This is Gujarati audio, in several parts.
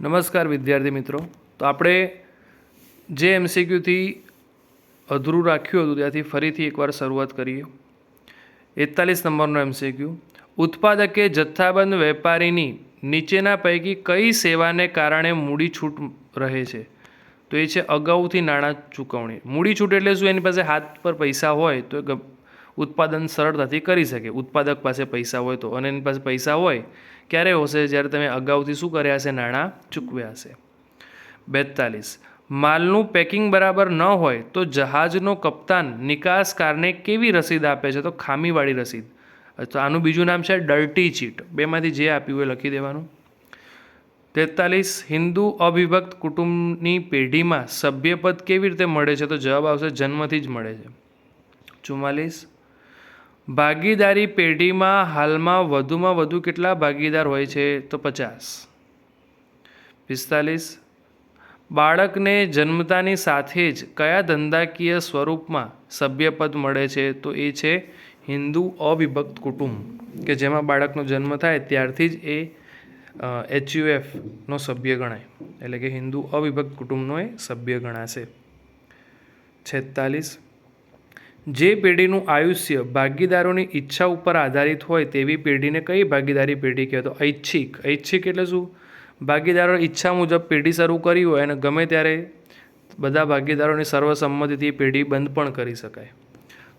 નમસ્કાર વિદ્યાર્થી મિત્રો. તો આપણે જે એમસીક્યુથી અધૂરું રાખ્યું હતું, ત્યાંથી ફરીથી એકવાર શરૂઆત કરીએ. એકતાલીસ નંબરનો એમસીક્યુ ઉત્પાદકે જથ્થાબંધ વેપારીની નીચેના પૈકી કઈ સેવાને કારણે મૂડી છૂટ રહે છે? તો એ છે અગાઉથી નાણાં ચૂકવણી. મૂડી છૂટ એટલે શું? એની પાસે હાથ પર પૈસા હોય તો ઉત્પાદન સરળતાથી કરી શકે. ઉત્પાદક પાસે પૈસા હોય તો. અને એની પાસે પૈસા હોય ક્યારે હશે? જ્યારે તમે અગાઉથી શું કર્યા હશે? નાણાં ચૂકવ્યા હશે. બેતાલીસ. માલનું પેકિંગ બરાબર ન હોય તો જહાજનો કપ્તાન નિકાસકારને કેવી રસીદ આપે છે? તો ખામીવાળી રસીદ. તો આનું બીજું નામ છે ડર્ટી ચીટ. બેમાંથી જે આપ્યું એ લખી દેવાનું. તેતાલીસ. હિન્દુ અવિભક્ત કુટુંબની પેઢીમાં સભ્યપદ કેવી રીતે મળે છે? તો જવાબ આવશે જન્મથી જ મળે છે. ચુમ્માલીસ. ભાગીદારી પેઢીમાં હાલમાં વધુમાં વધુ કેટલા ભાગીદાર હોય છે? તો પચાસ. પિસ્તાલીસ. બાળકને જન્મતાની સાથે જ કયા ધંધાકીય સ્વરૂપમાં સભ્યપદ મળે છે? તો એ છે હિન્દુ અવિભક્ત કુટુંબ, કે જેમાં બાળકનો જન્મ થાય ત્યારથી જ એ એચયુએફનો સભ્ય ગણાય. એટલે કે હિન્દુ અવિભક્ત કુટુંબનો એ સભ્ય ગણાશે. છેતાલીસ. જે પેઢીનું આયુષ્ય ભાગીદારોની ઈચ્છા ઉપર આધારિત હોય તેવી પેઢીને કઈ ભાગીદારી પેઢી કહેવાય તો ઐચ્છિક. ઐચ્છિક એટલે શું? ભાગીદારો ઈચ્છા મુજબ પેઢી શરૂ કરી હોય અને ગમે ત્યારે બધા ભાગીદારોની સર્વસંમતિથી પેઢી બંધ પણ કરી શકાય.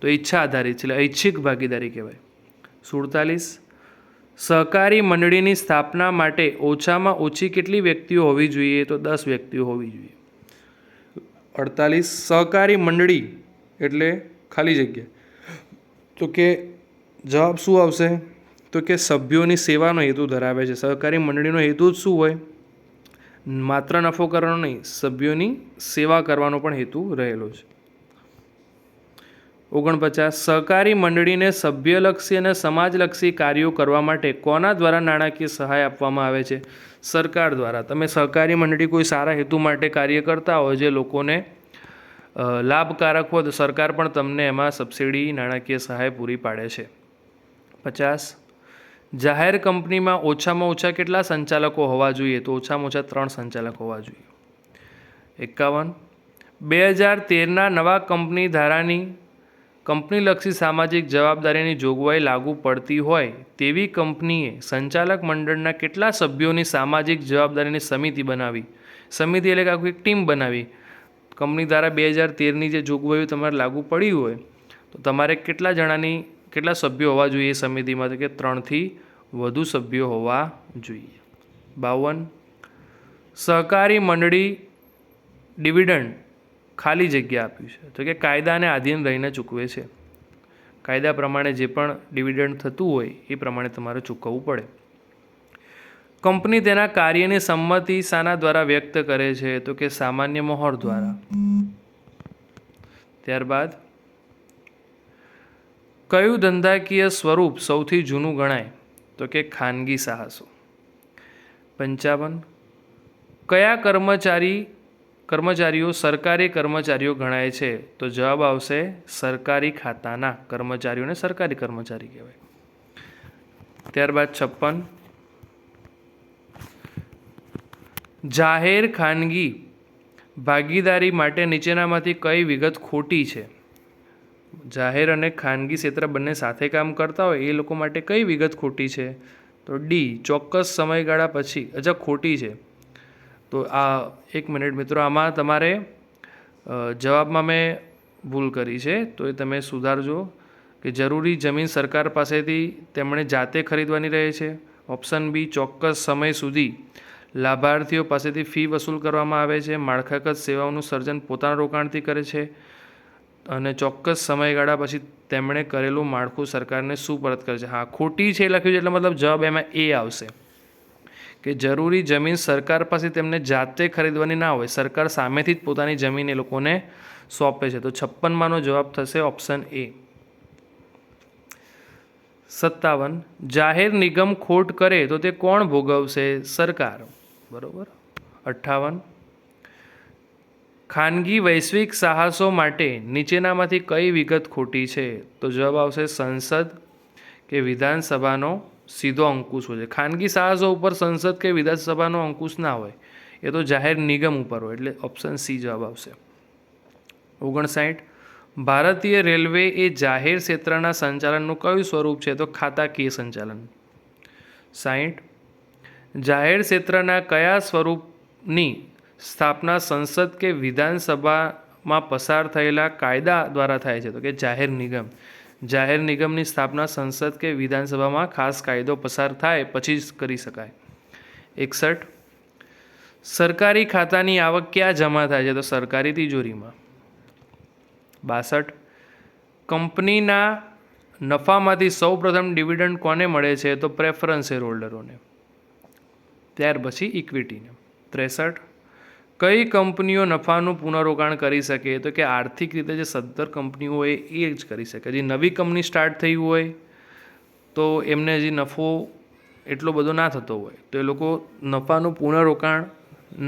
તો ઈચ્છા આધારિત છે, એટલે ઐચ્છિક ભાગીદારી કહેવાય. સુડતાલીસ. સહકારી મંડળીની સ્થાપના માટે ઓછામાં ઓછી કેટલી વ્યક્તિઓ હોવી જોઈએ? તો દસ વ્યક્તિઓ હોવી જોઈએ. અડતાલીસ. સહકારી મંડળી એટલે ખાલી જગ્યા. તો કે જવાબ શું આવશે? તો કે સભ્યોની સેવાનો હેતુ ધરાવે છે. સહકારી મંડળીનો હેતુ જ શું હોય? માત્ર નફો કરવાનો નહીં, સભ્યોની સેવા કરવાનો પણ હેતુ રહેલો છે. ઓગણપચાસ, સહકારી મંડળીને સભ્યલક્ષી અને સમાજલક્ષી કાર્યો કરવા માટે કોના દ્વારા નાણાકીય સહાય આપવામાં આવે છે? સરકાર દ્વારા. તમે સહકારી મંડળી કોઈ સારા હેતુ માટે કાર્ય કરતા હોય જે લોકોને લાભકારક તો સરકાર પણ તમને એમાં સબસિડી, નાણાકીય સહાય પૂરી પાડે છે. પચાસ, જાહેર કંપનીમાં ઓછામાં ઓછા કેટલા સંચાલકો હોવા જોઈએ? તો ઓછામાં ઓછા ત્રણ સંચાલક હોવા જોઈએ. એકાવન, બે હજાર તેરના નવા કંપની ધારાની કંપનીલક્ષી સામાજિક જવાબદારીની જોગવાઈ લાગુ પડતી હોય, તેવી કંપનીએ સંચાલક મંડળના કેટલા સભ્યોની સામાજિક જવાબદારીની સમિતિ બનાવી? સમિતિ એટલે કે આખી એક ટીમ બનાવી. કંપની દ્વારા બે હજાર તેરની જે જોગવાઈઓ તમારે લાગુ પડી હોય, તો તમારે કેટલા જણાની, કેટલા સભ્યો હોવા જોઈએ એ સમિતિમાં? તો કે ત્રણથી વધુ સભ્યો હોવા જોઈએ. બાવન. સહકારી મંડળી ડિવિડન્ડ ખાલી જગ્યા આપ્યું છે. તો કે કાયદાને આધીન રહીને ચૂકવે છે. કાયદા પ્રમાણે જે પણ ડિવિડન્ડ થતું હોય એ પ્રમાણે તમારે ચૂકવવું પડે. કંપની તેના કાર્યની સંમતિ શાના દ્વારા વ્યક્ત કરે છે, તો કે સામાન્ય મોહર દ્વારા. ત્યારબાદ, કયું ધંધાકીય સ્વરૂપ સૌથી જૂનું ગણાય? તો કે ખાનગી સાહસો. પંચાવન, કયા કર્મચારી, કર્મચારીઓ સરકારી કર્મચારીઓ ગણાય છે? તો જવાબ આવશે સરકારી ખાતાના કર્મચારીઓને સરકારી કર્મચારી કહેવાય. ત્યારબાદ, છપ્પન જાહેર ખાનગી ભાગીદારી માટે નીચેનામાંથી કઈ વિગત ખોટી છે? જાહેર અને ખાનગી ક્ષેત્ર બંને સાથે કામ કરતા હોય, એ લોકો માટે કઈ વિગત ખોટી છે? તો ડી ચોક્કસ સમયગાળા પછી, અચ્છા, ખોટી છે. તો આ, એક મિનિટ મિત્રો, આમાં તમારે જવાબમાં મેં ભૂલ કરી છે, તો એ તમે સુધારજો કે જરૂરી જમીન સરકાર પાસેથી તેમણે જાતે ખરીદવાની રહે છે. ઓપ્શન બી ચોક્કસ સમય સુધી લાભાર્થીઓ પાસેથી ફી વસૂલ કરવામાં આવે છે, માળખાગત સેવાઓનું સર્જન પોતાના રોકાણથી કરે છે અને ચોક્કસ સમયગાળા પછી તેમણે કરેલું માળખું સરકારને સુપરત કરે છે. હા, ખોટી છે લખ્યું છે એટલે મતલબ જવાબ એમાં એ આવશે કે જરૂરી જમીન સરકાર પાસે તેમને જાતે ખરીદવાની ના હોય, સરકાર સામેથી જ પોતાની જમીન એ લોકોને સોંપે છે. તો છપ્પનમાંનો જવાબ થશે ઓપ્શન એ. સત્તાવન, જાહેર નિગમ ખોટ કરે તો તે કોણ ભોગવશે? સરકાર. બરોબર? અઠ્ઠાવન. ખાનગી વૈશ્વિક સાહસો માટે નીચેનામાંથી કઈ વિગત ખોટી છે? તો જવાબ આવશે સંસદ કે વિધાનસભાનો સીધો અંકુશ હોય છે. ખાનગી સાહસો ઉપર સંસદ કે વિધાનસભાનો અંકુશ ના હોય, એ તો જાહેર નિગમ ઉપર હોય, એટલે ઓપ્શન સી જવાબ આવશે. ઓગણસાઠ. ભારતીય રેલવે એ જાહેર ક્ષેત્રના સંચાલનનું કયું સ્વરૂપ છે? તો ખાતાકીય સંચાલન. સાઠ જાહેર ક્ષેત્રના કયા સ્વરૂપની સ્થાપના સંસદ કે વિધાનસભામાં પસાર થયેલા કાયદા દ્વારા થાય છે? તો કે જાહેર નિગમ. જાહેર નિગમની સ્થાપના સંસદ કે વિધાનસભામાં ખાસ કાયદો પસાર થાય પછી જ કરી શકાય. એકસઠ. સરકારી ખાતાની આવક ક્યાં જમા થાય છે? તો સરકારી તિજોરીમાં. બાસઠ. કંપનીના નફામાંથી સૌપ્રથમ ડિવિડન્ડ કોને મળે છે? તો પ્રેફરન્સ શેર હોલ્ડરોને ત્યાર પછી ઇક્વિટીને ત્રેસઠ, કઈ કંપનીઓ નફાનું પુનરોકાણ કરી શકે? તો કે આર્થિક રીતે જે સદ્ધર કંપનીઓ હોય એ જ કરી શકે. જે નવી કંપની સ્ટાર્ટ થઈ હોય, તો એમને હજી નફો એટલો બધો ના થતો હોય, તો એ લોકો નફાનું પુનરોકાણ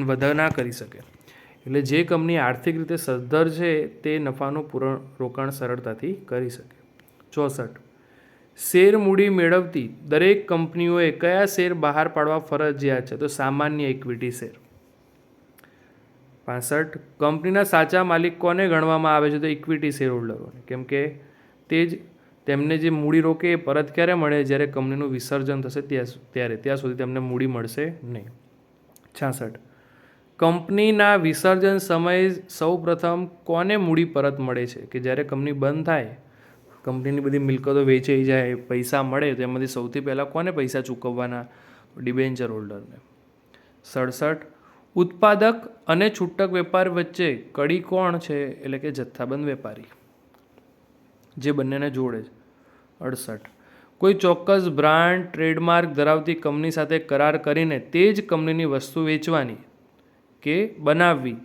વધારે ના કરી શકે. એટલે જે કંપની આર્થિક રીતે સદ્ધર છે, તે નફાનું પૂરણ રોકાણ સરળતાથી કરી શકે. ચોસઠ શેર મૂડી મેળવતી દરેક કંપનીઓએ કયા શેર બહાર પાડવા ફરજિયાત છે? તો સામાન્ય ઇક્વિટી શેર. પાસઠ, કંપનીના સાચા માલિક કોને ગણવામાં આવે છે? તો ઇક્વિટી શેર હોલ્ડરોને કેમ કે તે જ તેમને જે મૂડી રોકે એ પરત ક્યારે મળે? જ્યારે કંપનીનું વિસર્જન થશે ત્યાં ત્યારે. ત્યાં સુધી તેમને મૂડી મળશે નહીં. છાસઠ, કંપનીના વિસર્જન સમયે સૌ પ્રથમ કોને મૂડી પરત મળે છે? કે જ્યારે કંપની બંધ થાય કંપનીની બધી મિલકતો વેચાઈ જાય, પૈસા મળે, તો એમાંથી સૌથી પહેલાં કોને પૈસા ચૂકવવાના? ડિબેન્ચર હોલ્ડરને. સડસઠ, ઉત્પાદક અને છૂટક વેપાર વચ્ચે કડી કોણ છે? એટલે કે જથ્થાબંધ વેપારી. જે બંનેને જોડે છે. અડસઠ, કોઈ ચોક્કસ બ્રાન્ડ ટ્રેડમાર્ક ધરાવતી કંપની સાથે કરાર કરીને તે જ કંપનીની વસ્તુ વેચવાની કે બનાવવી?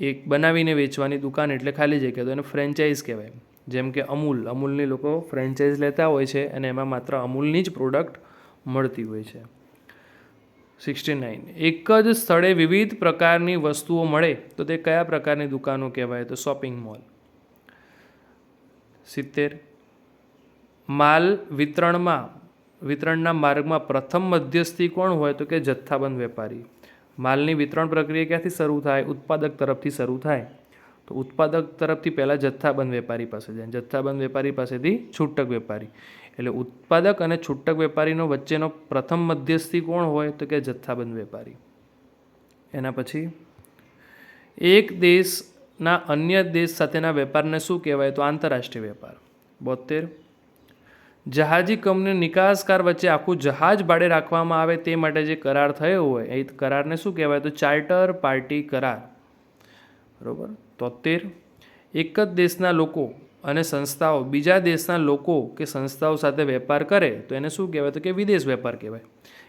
એક બનાવીને વેચવાની દુકાન એટલે ખાલી જગ્યા, તો એને ફ્રેન્ચાઇઝ કહેવાય જેમ કે અમૂલ. અમૂલની લોકો ફ્રેન્ચાઇઝ લેતા હોય છે અને એમાં માત્ર અમૂલની જ પ્રોડક્ટ મળતી હોય છે. સિક્સટી નાઇન એક જ સ્થળે વિવિધ પ્રકારની વસ્તુઓ મળે તો તે કયા પ્રકારની દુકાનો કહેવાય? તો શોપિંગ મોલ સિત્તેર. માલ વિતરણમાં, વિતરણના માર્ગમાં પ્રથમ મધ્યસ્થી કોણ હોય? તો કે જથ્થાબંધ વેપારી. માલની વિતરણ પ્રક્રિયા ક્યાંથી શરૂ થાય? ઉત્પાદક તરફથી શરૂ થાય. તો ઉત્પાદક તરફથી પહેલાં જથ્થાબંધ વેપારી પાસે જાય. જથ્થાબંધ વેપારી પાસેથી છૂટક વેપારી. એટલે ઉત્પાદક અને છૂટક વેપારીનો વચ્ચેનો પ્રથમ મધ્યસ્થી કોણ હોય તો કે જથ્થાબંધ વેપારી. એના પછી એક દેશના અન્ય દેશ સાથેના વેપારને શું કહેવાય તો આંતરરાષ્ટ્રીય વેપાર. બોતેર. જહાજી કંપની નિકાસકાર વચ્ચે આખું જહાજ ભાડે રાખવામાં આવે તે માટે જે કરાર થયો હોય, એ કરારને શું કહેવાય તો ચાર્ટર પાર્ટી કરાર. બરોબર? તોતેર એક જ દેશના લોકો અને સંસ્થાઓ, બીજા દેશના લોકો કે સંસ્થાઓ સાથે વેપાર કરે તો એને શું કહેવાય? તો કે વિદેશ વેપાર કહેવાય.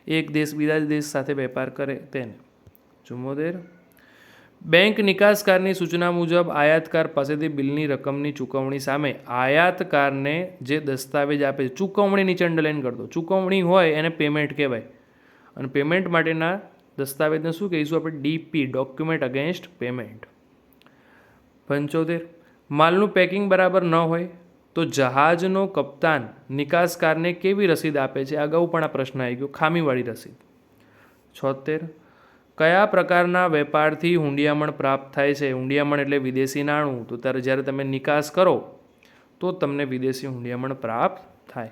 એક દેશ બીજા દેશ સાથે વેપાર કરે તેને. ચુમ્મોતેર બેંક નિકાસકારની સૂચના મુજબ આયાતકાર પાસેથી બિલની રકમની ચૂકવણી સામે આયાતકારને જે દસ્તાવેજ આપે છે, ચૂકવણીની ચંડલેન કરતો ચૂકવણી હોય એને પેમેન્ટ કહેવાય. અને પેમેન્ટ માટેના દસ્તાવેજને શું કહીશું આપણે? DP, document against payment. પંચોતેર. માલનું પેકિંગ બરાબર ન હોય તો જહાજનો કપ્તાન નિકાસકારને કેવી રસીદ આપે છે? અગાઉ પણ આ પ્રશ્ન આવી ગયો. ખામીવાળી રસીદ. છોતેર. કયા પ્રકારના વેપારથી હુંડિયામણ પ્રાપ્ત થાય છે? હુંડિયામણ એટલે વિદેશી નાણું. તો ત્યારે જ્યારે તમે નિકાસ કરો, તો તમને વિદેશી હુંડિયામણ પ્રાપ્ત થાય.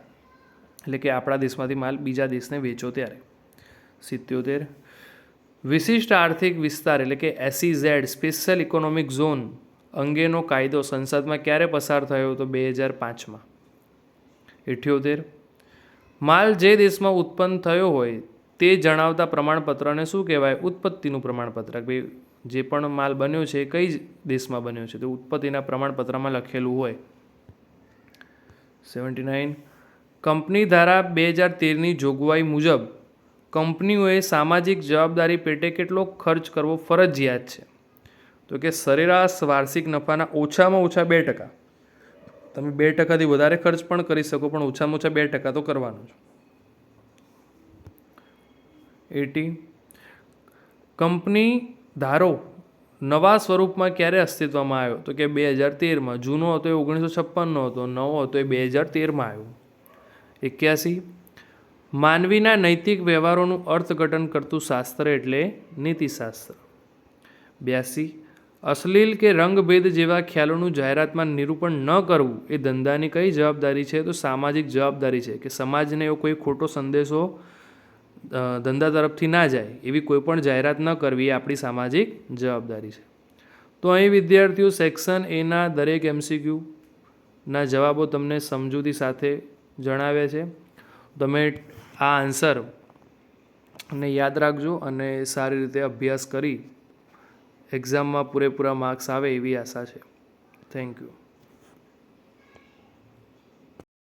એટલે કે આપણા દેશમાંથી માલ બીજા દેશને વેચો ત્યારે. સિત્યોતેર. વિશિષ્ટ આર્થિક વિસ્તાર એટલે કે એસઈઝેડ સ્પેશિયલ ઇકોનોમિક ઝોન અંગેનો કાયદો સંસદમાં ક્યારે પસાર થયો તો બે હજાર પાંચમાં? ઇઠ્યોતેર. માલ જે દેશમાં ઉત્પન્ન થયો હોય તે જણાવતા પ્રમાણપત્રને શું કહેવાય? ઉત્પત્તિનું પ્રમાણપત્ર ભાઈ જે પણ માલ બન્યો છે એ કઈ દેશમાં બન્યો છે? તો ઉત્પત્તિના પ્રમાણપત્રમાં લખેલું હોય. Seventy nine. કંપની ધારા બે હજાર તેરની જોગવાઈ મુજબ કંપનીઓએ સામાજિક જવાબદારી પેટે કેટલો ખર્ચ કરવો ફરજિયાત છે? તો કે સરેરાશ વાર્ષિક નફાના ઓછામાં ઓછા બે ટકા. તમે બે ટકાથી વધારે ખર્ચ પણ કરી શકો, પણ ઓછામાં ઓછા બે ટકા તો કરવાનું છે. એટી. કંપની ધારો નવા સ્વરૂપમાં ક્યારે અસ્તિત્વમાં આવ્યો? તો કે બે હજાર તેરમાં. જૂનો હતો એ ઓગણીસો છપ્પનનો હતો, નવો હતો એ બે હજાર તેરમાં આવ્યો. એક્યાસી. માનવીના નૈતિક વ્યવહારોનું અર્થઘટન કરતું શાસ્ત્ર એટલે નીતિશાસ્ત્ર. બ્યાસી. અશ્લીલ કે રંગભેદ જેવા ખ્યાલોનું જાહેરાતમાં નિરૂપણ ન કરવું એ ધંધાની કઈ જવાબદારી છે? તો સામાજિક જવાબદારી છે કે સમાજને એવો કોઈ ખોટો સંદેશો ધંધા તરફથી ના જાય એવી કોઈ પણ જાહેરાત ન કરવી એ આપણી સામાજિક જવાબદારી છે. તો અહીં વિદ્યાર્થીઓ સેક્શન એના દરેક એમસીક્યુના જવાબો તમને સમજૂતી સાથે જણાવે છે. તમે આ આન્સર ને યાદ રાખજો અને સારી રીતે અભ્યાસ કરી એક્ઝામમાં પૂરેપૂરા માર્ક્સ આવે એવી આશા છે. Thank you